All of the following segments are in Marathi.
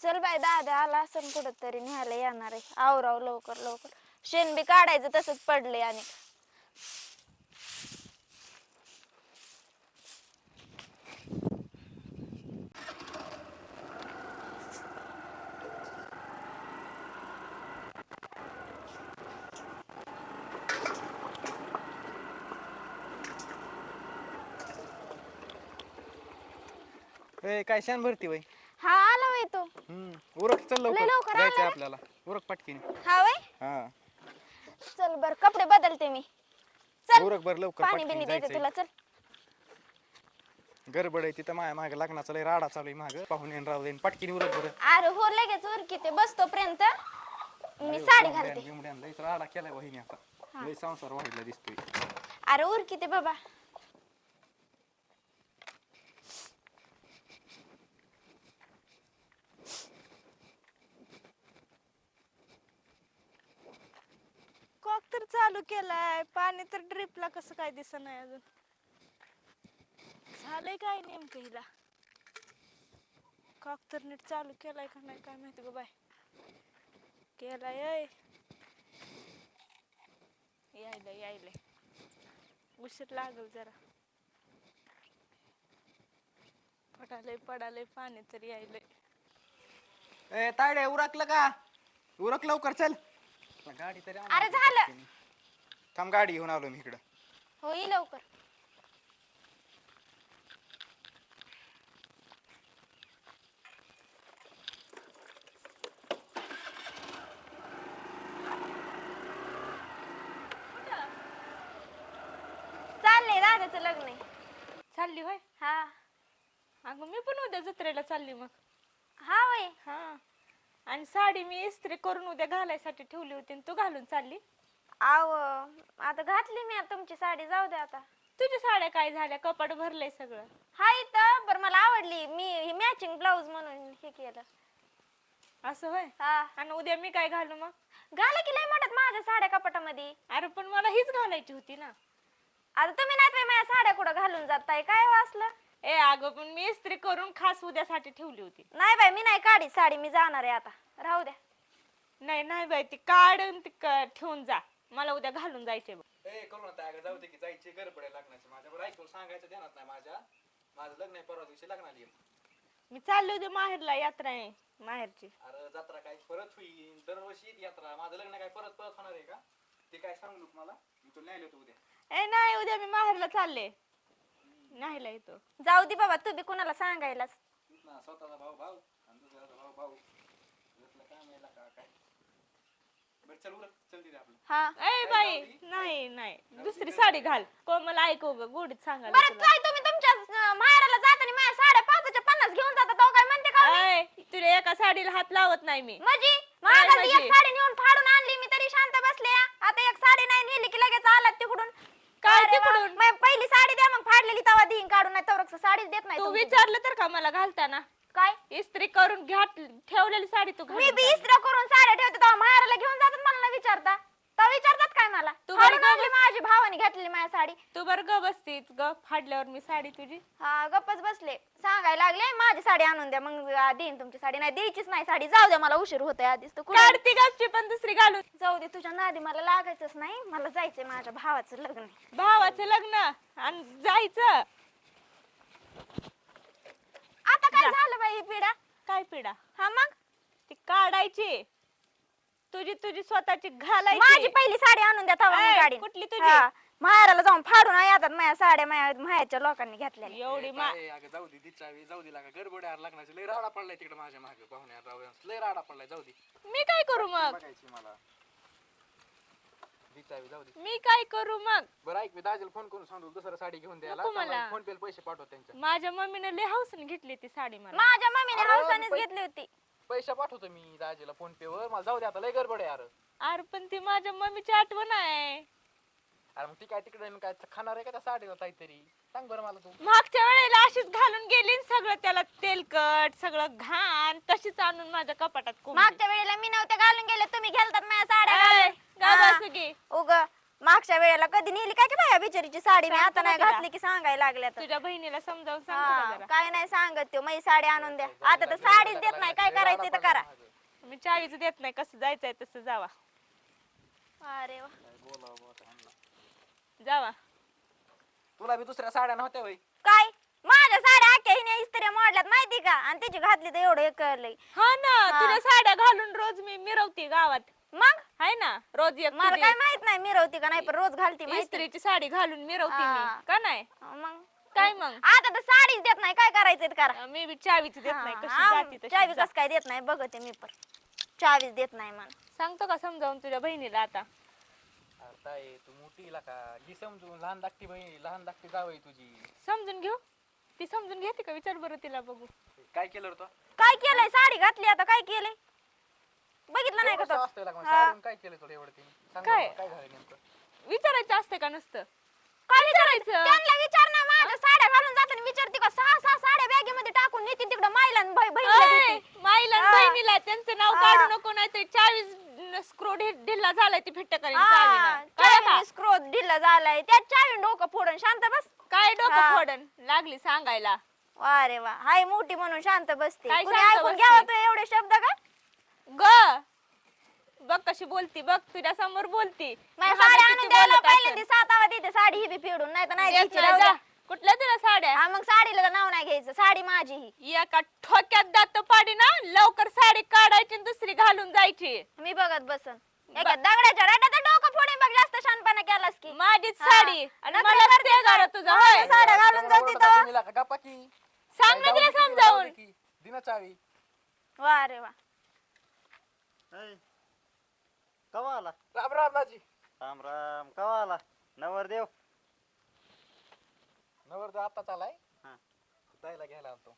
चल बाय दादा आला असं कुठं तरी न्यायला येणार आहे. आवराव लवकर लवकर. शेण बी काढायचं तसंच पडले आणि. ए काय शान भरती वय हा आला वय तो हम्म उरक चल लय लवकर जायचंय आला? आपल्याला. उरक पटकीने. हा वय? हा. चल बर कपडे बदलते मी. चल उरक बर लवकर पाणी पटकीने बिनी देते जायचंय. तुला चल. गडबड आहे तिथं माझ्या मागे लग्नाचा लय राडा चालू आहे माग. पाहून येईन राहू देईन. पटकीने उरक बरं. अरे हो लगेच उरकी ते बसतोपर्यंत मी साडी घालते. बिमड्यान लयच राडा केलाय वहिनी आता. लय संसार वाहिला दिसतोय. अरे उरकी ते बाबा. चालू केलाय. पाणी तर ड्रिपला कसं काय दिसत नाही अजून. झालंय काय नेमकं हिला? कॉक तर नीट चालू केलाय का नाही काय माहिती गो बाय केलाय अय. यायलंय यायलंय. उशीर लागल जरा. पडालय पडालय पाणी तर यायलंय. ए तायडे उरकलं का? उरक लवकर चल. गाडी तरी आणा अरे झालं. थांब गाडी घेऊन आलो मी इकडं. होई लवकर. चाललंय दादाचं लग्न आहे. चालली होय? हा. अगं मी पण उद्या जत्रेला चालली मग. हा वय हा. आणि साडी मी इस्त्री करून उद्या घालायसाठी ठेवली होती आणि तू घालून चालली? आव आता घातली मी आता तुमची साडी जाऊ दे आता. तुझ्या साड्या काय झाल्या? कपाट भरलंय सगळं. हा इथं बरं मला आवडली. मी मॅचिंग ब्लाऊज म्हणून हे केलं. असं होय? हा. आणि उद्या मी काय घालू मग? घाला की लय म्हणत माझ्या साड्या कपाटामध्ये. अरे पण मला हीच घालायची होती ना. आता तुम्ही नाही माझ्या साड्या कुठं घालून जाताय काय वाचलं ए अगं पण मी इस्त्री करून खास उद्यासाठी ठेवली होती. नाही बाई मी नाही काढी साडी. मी जाणार आहे आता. राहू द्या. नाही नाही बाई ती काढ आणि ती क- ठेवून जा. मला उद्या घालून जायचे बघ. ए करू ना तायडे जाऊ दे की जायची गडबड आहे लग्नाची माझ्या बरं ऐकून सांगायचं ध्यानात नाही माझ्या. माझं लग्न आहे परवा दिवशी लग्नाला येईल. मी चालले होते माहेरला यात्रा आहे माहेरची. अरे जत्रा काय परत होईल? दरवर्षी येते यात्रा. माझं लग्न काय परत परत होणार आहे का? ते काय सांगू नको मला? मी तुला न्यायला होतो उद्या. ए नाही उद्या मी माहेरला चालले. नाहीला येतो. जाऊ दे बाबा तू बी कुणाला सांगायलाच ना स्वतःचा भाऊ भाऊ आणि दुसऱ्याचा भाऊ भाऊ यातलं काय मेला का काय बरं चल उरक चल तिथे आपलं. हा. ए बाई नाही नाही. दुसरी साडी घाल. कोमल ऐकू ग गोडीत सांगायला बरं तुला. काय तुम्ही तुमच्या अं, माहेराला जाताना माझ्या साड्या पाचच्या पन्नास घेऊन जाता तो काय म्हणते का? ऐ, तुला एका साडीला हात लावत नाही मी. माझी? मागाली म्हणजे? एक साडी नेऊन फाडून आणली मी तरी शांत बसले आता एक साडी नाही नेली की लगेच आलात तिकडून. काय अरे वा, तिकडून? पहिली साडी द्या मग फाडलेली तवा देईन काढून नाही तर साडीच देत नाही तू तुमची. विचारलं तर का मला घालताना? काय? इस्त्री करून घात ठेवलेली साडी तू मी बी चाल. इस्त्र करून साड्या ठेवते तेव्हा माहेराला घेऊन विचारता? तेव्हा विचारतात काय मला? तू बरं आणली माझी भावाने घातलेली माझ्या साडी. तू बरं ग बसतीस ग फाडल्यावर मी साडी तुझी. हा गप्पच बसले. सांगायला लागले माझी साडी आणून द्या मग आ, देईन तुमची साडी. नाही द्यायचीच नाही साडी. जाऊ द्या मला उशीर होतोय आधीच तर कुठं- काढती गपची पण दुसरी घालून. जाऊ दे तुझ्या नादी मला लागायचंच नाही. मला जायचंय माझ्या भावाचं लग्न. आहे. भावाचं लग्न आणि जायचं. आता काय जा. झालं बाई ही पिढा? काय पिढा? हा मग? ती काढायची. तुझी तुझी स्वतःची माझी घालायची पहिली साडी आणून द्या तेव्हा ए, मी काढीन. कुठली तुझी? हा, माहेराला जाऊन फाडून येतात माझ्या साड्या माझ्या माहेरच्या लोकांनी घेतलेल्या. एवढी मा ए, अगं जाऊ दे दिचावी जाऊ दे लागा. गडबड आहे लग्नाची. लय राडा पडलाय तिकडे माझ्या मागे. पाहुण्या राहू लय राडा पडलाय जाऊ दे. मी काय करू मग? बघायची मला. दिचावी जाऊ दे. मी काय करू मग? बरं ऐक मी दाजीला फोन करून सांगतो दुसरं साडी घेऊन द्यायला. नको मला. फोन पे पैसे पाठव त्यांच्या माझ्या मम्मीने लय हौसन घेतली ती साडी मला. माझ्या मम्मीने अरे, हौसानेच घेतली होती. पैसे पाठवतो मी दाजीला फोन पे वर. मला जाऊ दे आता लय गडबड आहे यार. अरे पण ती माझ्या मम्मीची आठवण आहे. अरे मग ती काय तिकडे येऊन काय खाणार आहे का त्या साडीला काहीतरी? सांग बरं मला तू. मागच्या वेळेला अशीच घालून गेली न सगळं त्याला तेलकट सगळं घाण तशीच आणून माझ्या कपाटात कोंबली. मागच्या वेळेला मी नव्हते घालून गेले तुम्ही घेलतात माझ्या साड्या. उग मागच्या वेळेला कधी नेली काय की बाया बिचारीची साडी? मी सांगतो आता नाही तिला. घातली की सांगायला लागल्या तर तुझ्या बहिणीला समजावून जरा. काय नाही सांगत तो माझी साडी आणून द्या. आता तर साडीच देत नाही करायचंय तर करा. मी चावीच देत नाही कसं जायचंय तसं जावा. अरे वा. जावा. तुला बी दुसऱ्या साड्या नव्हत्या वय काय? माझ्या साड्या आख्या हिने इस्त्र्या मोडल्यात माहिती का? आणि तिची घातली तर एवढं हे कळलंय हा ना हा. तुझ्या साड्या घालून रोज मी मिरवते गावात. मग? हाय ना रोज एक मला तुझी काय माहीत नाही मिरवती का नाही पण रोज घालती माहिती. इस्त्रीची साडी घालून मिरवते हा. मी का नाही? मग? काय मग? आता तर साडीच देत नाही. काय करायचंय ते करा. मी बी चावीच देत नाही. कशी आम- जाती तशी चावी जा. कस काय देत नाही? बघते मी पण. चावीच देत नाही मला सांगतो का समजावून तुझ्या बहिणीला आता? अरे ताई तू मोठी का? ही समजून लहान धाकटी बहीण लहान धाकटी जावई तुझी. समजून घेऊ? ती समजून घेते का? विचार बरं तिला बघू. काय केलं रे तू? काय केलंय? साडी घातली आता. काय केलंय? बघितलं नाही का तो? मग हा. काय केलं तुला एवढं तिने सांग काय? मला, काय झालं नेमकं? विचारायचं असतं का नसतं? काय विचारायचं? त्यांना विचार जाताना विचारते का सहा सहा साड्या बॅगेमध्ये टाकून नेते तिकडे मायला आणि बही- बहिणीला अय, देते. माईला आणि हा. बहिणीला त्यांचं नाव हा. काढू नको नाही तर चाळीस स्क्रू ढिल्ला झालाय ती फिट्ट करीन हा, चावीनं. कळलं का? चावीने स्क्रोथ ढिल्ला झालाय त्यात चावी डोकं फोडून शांत बस काय डोकं. फोडन लागली सांगायला वा रे वा हाय मोठी म्हणून शांत बसते काय कुणी शांत ऐकून बसते? घ्यावं तू एवढे शब्द का ग बघ कशी बोलती बघ तुझ्या समोर बोलती माझ्या आणून द्यायला सात आवा देते साडी ही बी फेडून नाही तर नाही द्यायची राहू. द्या. कुठल्या तुला साड्या? हा मग साडीला तर नाव नाही घ्यायचं. साडी माझी ही. एका ठोक्यात दात पाडी ना लवकर साडी काढायची आणि दुसरी घालून जायची. मी बघत बसन. एका दगडाच्या डोकं फोडे बघ जास्त शानपणा केलास की. माझीच हा. साडी. आणि नखरे मला करते ते का? घरात तुझं माझ्या होय. साड्या घालून जाते तर गप्पा की. सांग ना काय तिला समजावून. चावी. वा रे वा. ऐ, कवा आला? राम राम दाजी. राम राम. कवा आला? नवरदेव. नवर आता चालाय. हा. जायला घ्यायला आलतो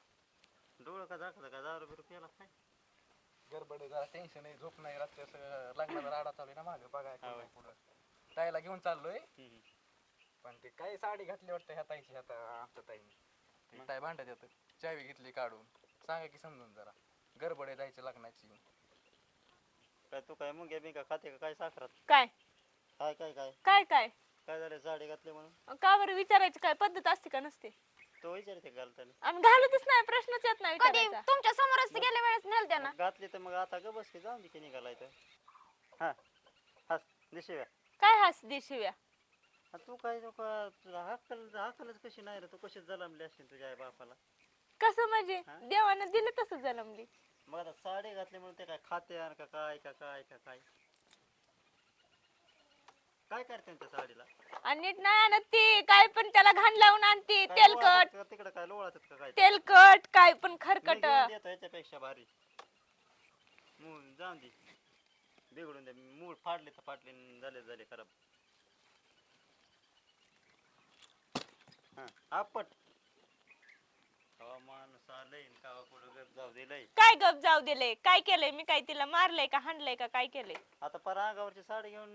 डोळं का दाखवलं का? दारू बिरू केला काय? गडबड आहे, जरा टेन्शन आहे झोप नाही रात्री असं लग्नाचा राडा चालू आहे ना मागं बघाय होय. पुढं. ताईला घेऊन चाललोय. हम्म. पण ते काय साडी घातली वाटतं ह्या ताईची आता आमच्या ताईने. ती ताई भांडत येत. चावी घेतली काढून. सांगा की समजून जरा. गडबड आहे जायची लग्नाची. काय तू काय मुंग्या बिंग्या खाते का? काय साखरात? काय? काय काय काय? काय काय? काय झालं साडी घातली म्हणून? का बरं? विचारायची काय पद्धत असते का नसते? तो विचारते घालताना. आम्ही घालतच नाही प्रश्नच येत नाही कधी? विचारायचा. तुमच्या समोरच गेल्या वेळेस नेल त्यांना घातली तर मग आता ग बस की जाऊन दे की निघालाय तर. हा हा दिशिव्या. काय हास दे शिव्या हा, तू काय तू का तुला हाकल हाकलच कशी नाही रे तू कशी जलमली असतील तुझ्या आई बापाला. कसं म्हणजे? हा? देवानं दिलं तसं जलमली मग आता साडी घातली म्हणून ते काय खाते आणि का काय का काय का काय? काय करते त्या साडीला? आणि नीट नाही आणत ती. काय पण त्याला घाण लावून आणती. काय तेलकट का तिकडं? काय लोळातात का काय ते? तेलकट काय पण मी खरकट. घेऊन देतो याच्यापेक्षा भारी. मूळ जाऊन दे. बिघडून दे. मूळ फाडले तर फाटले न झाले झाले खराब. हा आपट हवा माणूस आलंय न कावा कुठं गप जाऊ दिलंय काय गप जाऊ दिले? काय केलंय? मी काय तिला मारलंय का हाणलंय का काय केलंय? आता पर अंगावरची साडी घेऊन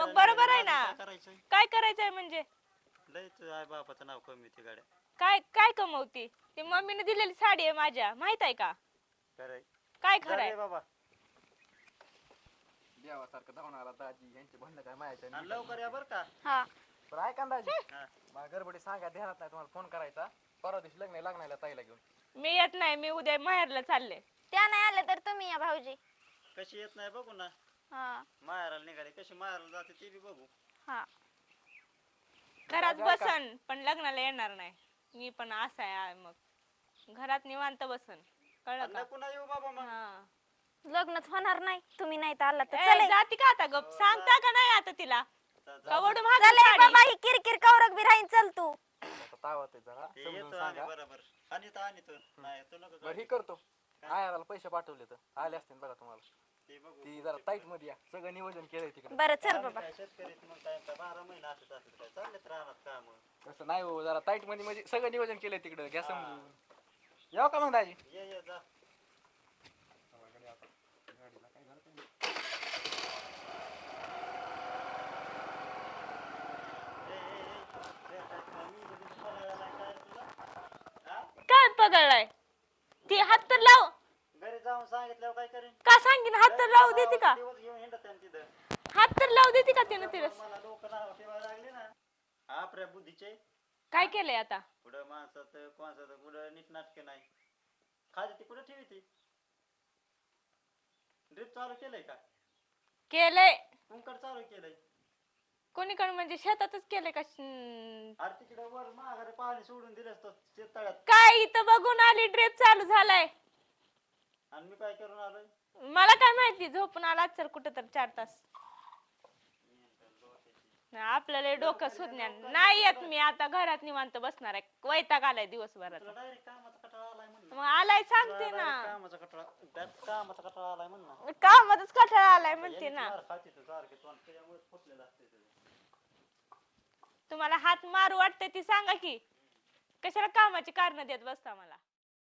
मग बरोबर आहे ना. काय करायचं काय करायचंय म्हणजे? आई बापाचं नाव कमी होते गाड्या. काय काय कमवती? ती मम्मीने दिलेली साडी आहे माझ्या. माहीत आहे का? खरंय काय खरंय बाबा. देवासारखं धावून आला दाजी. यांची भांडणं काय माहिती आणि लवकर या बर का. हा. बरं ऐका ना दाजी. मला गडबडी सांगा ध्यानात नाही तुम्हाला फोन करायचा. परवा दिवशी लग्न आहे, लग्नाला ताईला घेऊन. मी येत नाही मी उद्या माहेरला चालले. त्या नाही आल्या तर तुम्ही या भाऊजी. कशी येत नाही बघू ना. हा. माहेराला निघाली कशी माहेराला जाते ते बी बघू. हा. घरात जाऊ का? बसन पण लग्नाला येणार नाही. मी पण असा आहे मग. घरात निवांत बसन. कळलं का? नको ना येऊ बाबा मग. हा. लग्नच होणार नाही. तुम्ही नाही तर आला तर ए, चले. जाती का आता गप? सांगता का नाही आता तिला? जा- जा- कवड महाग चले साडी. बाबा ही किरकिर कौरक बी राहीन चल तू. तावत आहे जरा ते समजून येतो आम्ही सांगा. बरोबर. आणि तो आणि तो नाही तो नको बरं. ही करतो. आयाला पैसे पाठवले तर. आले असतील बघा तुम्हाला. ते बघू ती जरा टाईटमध्ये या. सगळं नियोजन केलंय तिकडे. बरं चल आम्ही बाबा. काय शेतकरीत मग काय? काय बारा महिने असत असत काय? चाललेत राहणार काम. तसं नाही हो जरा टाईटमध्ये म्हणजे सगळं नियोजन केलंय तिकडे. घ्या समजून. येऊ का मग दाजी? ये ये जा ए, ए, ए, ए, काय कमी बिमी पडायला नाही काय तुला? हा? पगळलाय ती हात तर लाव. घरी जाऊन सांगितल्यावर काय करेन? का सांगीन? हात तर लावू देते का? दिवस घेऊन हिंडत आहे ना तिथं. हात तर लावू देते का तिला मला लोक नाव ठेवायला लागले ना. आपल्या बुद्धीचे. काय केलंय आता? पुढं माणसात कोणाचं पुढं नीट नाटक नाही. खाली ती कुठं ठेवी ती? ड्रिप चालू केलंय का? केलंय. कुंकड चालू केलंय. कोणीकडे म्हणजे शेतातच केलंय का शिन- अरे तिकडे वर माघारी पाणी सोडून दिलंस तो शेततळ्यात. काय इथं बघून आली ड्रेप चालू झालाय. आणि मी काय करून आलोय? मला काय माहिती झोपून आला सर कुठं तर चार तास. नाही, आपल्याला डोकं सुज्ञान. नाही येत मी आता घरात निवांत बसणार आहे. वैताग आलाय दिवसभरात. तुला डायरेक्ट कामाचा कटाळा आलाय म्हण मग आलाय सांगते ना. कामाचा कटाळा त्यात कामाचा कटाळा आलाय म्हण ना कामातच कठाळा आलाय म्हणते ना. मार खाती तू सारखे तोंड त्याच्यामुळे फुटलेलं असते तुझं. तुम्हाला हात मारू वाटते ती सांगा की. कशाला कामाची कारण देत बसता मला?